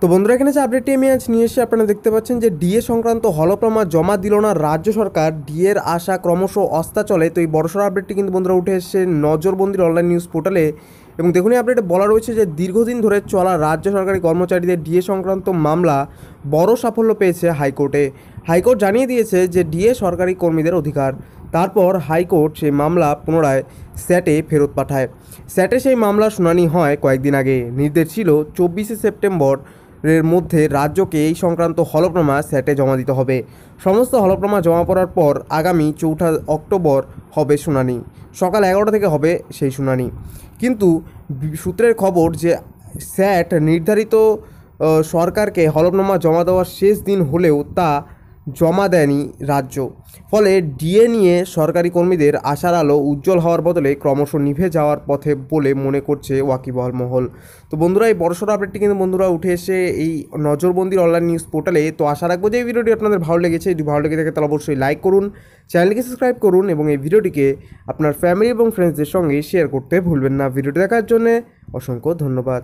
তো বন্ধুরা, এখানে যে আপডেটটি আমি আজ নিয়ে এসে আপনারা দেখতে পাচ্ছেন যে ডিএ সংক্রান্ত হলপ্রমা জমা দিল না রাজ্য সরকার। ডিএর আশা ক্রমশ অস্তা চলে। তো এই বড়সড় আপডেটটি কিন্তু বন্ধুরা উঠে এসেছে নজরবন্দির অনলাইন নিউজ পোর্টালে এবং দেখুন, এই আপডেটে বলা রয়েছে যে দীর্ঘদিন ধরে চলা রাজ্য সরকারি কর্মচারীদের ডিএ সংক্রান্ত মামলা বড় সাফল্য পেয়েছে হাইকোর্টে। হাইকোর্ট জানিয়ে দিয়েছে যে ডিএ সরকারি কর্মীদের অধিকার। তারপর হাইকোর্ট সেই মামলা পুনরায় স্যাটে ফেরত পাঠায়। স্যাটে সেই মামলার শুনানি হয় কয়েকদিন আগে। নির্দেশ ছিল চব্বিশে সেপ্টেম্বর এর মধ্যে রাজ্যকে এই সংক্রান্ত হলফনামা স্যাটে জমা দিতে হবে। সমস্ত হলফনামা জমা পড়ার পর আগামী চৌঠা অক্টোবর হবে শুনানি। সকাল এগারোটা থেকে হবে সেই শুনানি। কিন্তু সূত্রের খবর যে স্যাট নির্ধারিত সরকারকে হলফনামা জমা দেওয়ার শেষ দিন হলেও তা জমা দেয়নি রাজ্য। ফলে ডিএ নিয়ে সরকারি কর্মীদের আশার আলো উজ্জ্বল হওয়ার বদলে ক্রমশ নিভে যাওয়ার পথে বলে মনে করছে ওয়াকিবহল মহল। তো বন্ধুরা, এই বড়সড় আপডেটটি কিন্তু বন্ধুরা উঠে এসে এই নজরবন্দির অনলাইন নিউজ পোর্টালে তো আশা রাখব যে এই ভিডিওটি আপনাদের ভালো লেগেছে। যদি ভালো লেগে থাকে, তাহলে অবশ্যই লাইক করুন চ্যানেলকে সাবস্ক্রাইব করুন এবং এই ভিডিওটিকে আপনার ফ্যামিলি এবং ফ্রেন্ডসদের সঙ্গে শেয়ার করতে ভুলবেন না। ভিডিওটি দেখার জন্য অসংখ্য ধন্যবাদ।